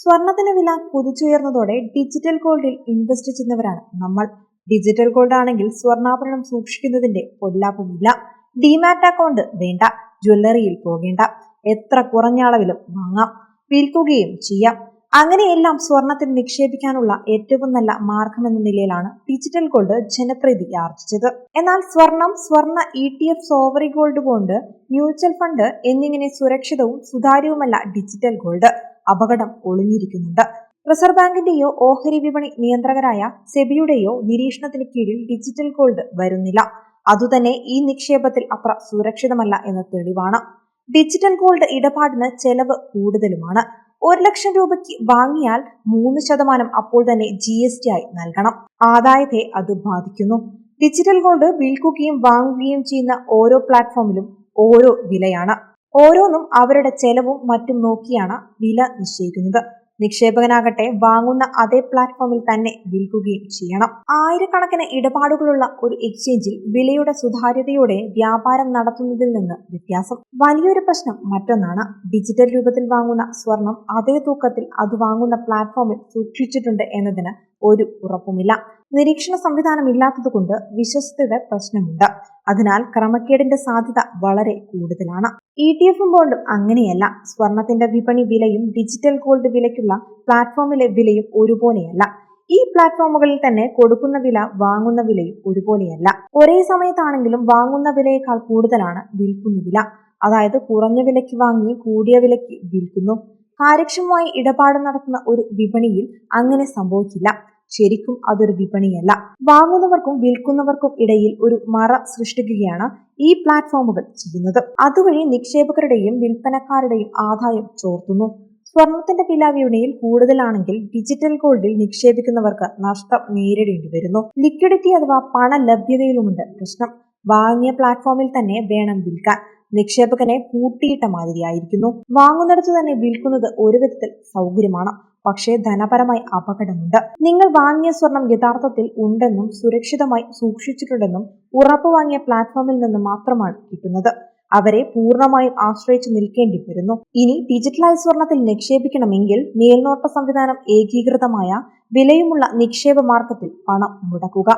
സ്വർണത്തിന് വില കുതിച്ചുയർന്നതോടെ digital ഗോൾഡിൽ invest ചെയ്യുന്നവരാണ് നമ്മൾ. ഡിജിറ്റൽ ഗോൾഡ് ആണെങ്കിൽ സ്വർണാഭരണം സൂക്ഷിക്കുന്നതിന്റെ പൊല്ലാപ്പുമില്ല. ഡിമാറ്റ് അക്കൗണ്ട് വേണ്ട. ജ്വല്ലറിയിൽ പോകേണ്ട. എത്ര കുറഞ്ഞ അളവിലും വാങ്ങാം. വിൽക്കുകയും ചെയ്യാം. അങ്ങനെയെല്ലാം സ്വർണത്തിൽ നിക്ഷേപിക്കാനുള്ള ഏറ്റവും നല്ല മാർഗമെന്ന നിലയിലാണ് ഡിജിറ്റൽ ഗോൾഡ് ജനപ്രീതി ആർജിച്ചത്. എന്നാൽ സ്വർണം സ്വർണ E T F sovereign gold bond mutual fund എന്നിങ്ങനെ സുരക്ഷിതവും സുതാര്യവുമല്ല ഡിജിറ്റൽ ഗോൾഡ് അപകടം ഒളിഞ്ഞിരിക്കുന്നുണ്ട്. റിസർവ് ബാങ്കിന്റെയോ ഓഹരി വിപണി നിയന്ത്രകരായ സെബിയുടെയോ നിരീക്ഷണത്തിന് കീഴിൽ ഡിജിറ്റൽ ഗോൾഡ് വരുന്നില്ല. അതുതന്നെ ഈ നിക്ഷേപത്തിൽ അത്ര സുരക്ഷിതമല്ല എന്ന തെളിവാണ്. ഡിജിറ്റൽ ഗോൾഡ് ഇടപാടിന് ചെലവ് കൂടുതലുമാണ്. ഒരു ലക്ഷം രൂപയ്ക്ക് വാങ്ങിയാൽ മൂന്ന് ശതമാനം അപ്പോൾ തന്നെ ജി എസ് ടി ആയി നൽകണം. ആദായത്തെ അത് ബാധിക്കുന്നു. ഡിജിറ്റൽ ഗോൾഡ് വിൽക്കുകയും വാങ്ങുകയും ചെയ്യുന്ന ഓരോ പ്ലാറ്റ്ഫോമിലും ഓരോ വിലയാണ്. ഓരോന്നും അവരുടെ ചെലവും മറ്റും നോക്കിയാണ് വില നിശ്ചയിക്കുന്നത്. നിക്ഷേപകനാകട്ടെ വാങ്ങുന്ന അതേ പ്ലാറ്റ്ഫോമിൽ തന്നെ വിൽക്കുകയും ചെയ്യണം. ആയിരക്കണക്കിന് ഇടപാടുകളുള്ള ഒരു എക്സ്ചേഞ്ചിൽ വിലയുടെ സുതാര്യതയോടെ വ്യാപാരം നടത്തുന്നതിൽ നിന്ന് വ്യത്യാസം. വലിയൊരു പ്രശ്നം മറ്റൊന്നാണ്. ഡിജിറ്റൽ രൂപത്തിൽ വാങ്ങുന്ന സ്വർണം അതേ തൂക്കത്തിൽ അത് വാങ്ങുന്ന പ്ലാറ്റ്ഫോമിൽ സൂക്ഷിച്ചിട്ടുണ്ട് എന്നതിന് ഒരു ഉറപ്പുമില്ല. നിരീക്ഷണ സംവിധാനം ഇല്ലാത്തതുകൊണ്ട് വിശ്വസ്തയുടെ പ്രശ്നമുണ്ട്. അതിനാൽ ക്രമക്കേടിന്റെ സാധ്യത വളരെ കൂടുതലാണ്. ഇ ടി എഫും ബോണ്ടും അങ്ങനെയല്ല. സ്വർണത്തിന്റെ വിപണി വിലയും ഡിജിറ്റൽ ഗോൾഡ് വിലയ്ക്കുള്ള പ്ലാറ്റ്ഫോമിലെ വിലയും ഒരുപോലെയല്ല. ഈ പ്ലാറ്റ്ഫോമുകളിൽ തന്നെ കൊടുക്കുന്ന വില വാങ്ങുന്ന വിലയും ഒരുപോലെയല്ല. ഒരേ സമയത്താണെങ്കിലും വാങ്ങുന്ന വിലയേക്കാൾ കൂടുതലാണ് വിൽക്കുന്ന വില. അതായത് കുറഞ്ഞ വിലയ്ക്ക് വാങ്ങി കൂടിയ വിലയ്ക്ക് വിൽക്കുന്നു. കാര്യക്ഷമമായി ഇടപാട് നടത്തുന്ന ഒരു വിപണിയിൽ അങ്ങനെ സംഭവിക്കില്ല. ശരിക്കും അതൊരു വിപണിയല്ല. വാങ്ങുന്നവർക്കും വിൽക്കുന്നവർക്കും ഇടയിൽ ഒരു മറ സൃഷ്ടിക്കുകയാണ് ഈ പ്ലാറ്റ്ഫോമുകൾ ചെയ്യുന്നത്. അതുവഴി നിക്ഷേപകരുടെയും വിൽപ്പനക്കാരുടെയും ആദായം ചോർത്തുന്നു. സ്വർണത്തിന്റെ വില വിപണിയിൽ കൂടുതലാണെങ്കിൽ ഡിജിറ്റൽ ഗോൾഡിൽ നിക്ഷേപിക്കുന്നവർക്ക് നഷ്ടം നേരിടേണ്ടി വരുന്നു. ലിക്വിഡിറ്റി അഥവാ പണ ലഭ്യതയിലുമുണ്ട് പ്രശ്നം. വാങ്ങിയ പ്ലാറ്റ്ഫോമിൽ തന്നെ വേണം വിൽക്കാൻ. നിക്ഷേപകനെ പൂട്ടിയിട്ട മാതിരിയായിരിക്കുന്നു. വാങ്ങുന്നിടത്ത് തന്നെ വിൽക്കുന്നത് ഒരു വിധത്തിൽ സൗകര്യമാണ്. പക്ഷേ ധനപരമായി അപകടമുണ്ട്. നിങ്ങൾ വാങ്ങിയ സ്വർണം യഥാർത്ഥത്തിൽ ഉണ്ടെന്നും സുരക്ഷിതമായി സൂക്ഷിച്ചിട്ടുണ്ടെന്നും ഉറപ്പ് വാങ്ങിയ പ്ലാറ്റ്ഫോമിൽ നിന്ന് മാത്രമാണ് കിട്ടുന്നത്. അവരെ പൂർണമായും ആശ്രയിച്ചു നിൽക്കേണ്ടി വരുന്നു ഇനി ഡിജിറ്റലൈസ് സ്വർണത്തിൽ നിക്ഷേപിക്കണമെങ്കിൽ മേൽനോട്ട സംവിധാനം ഏകീകൃതമായ വിലയുമുള്ള നിക്ഷേപ മാർഗത്തിൽ പണം മുടക്കുക.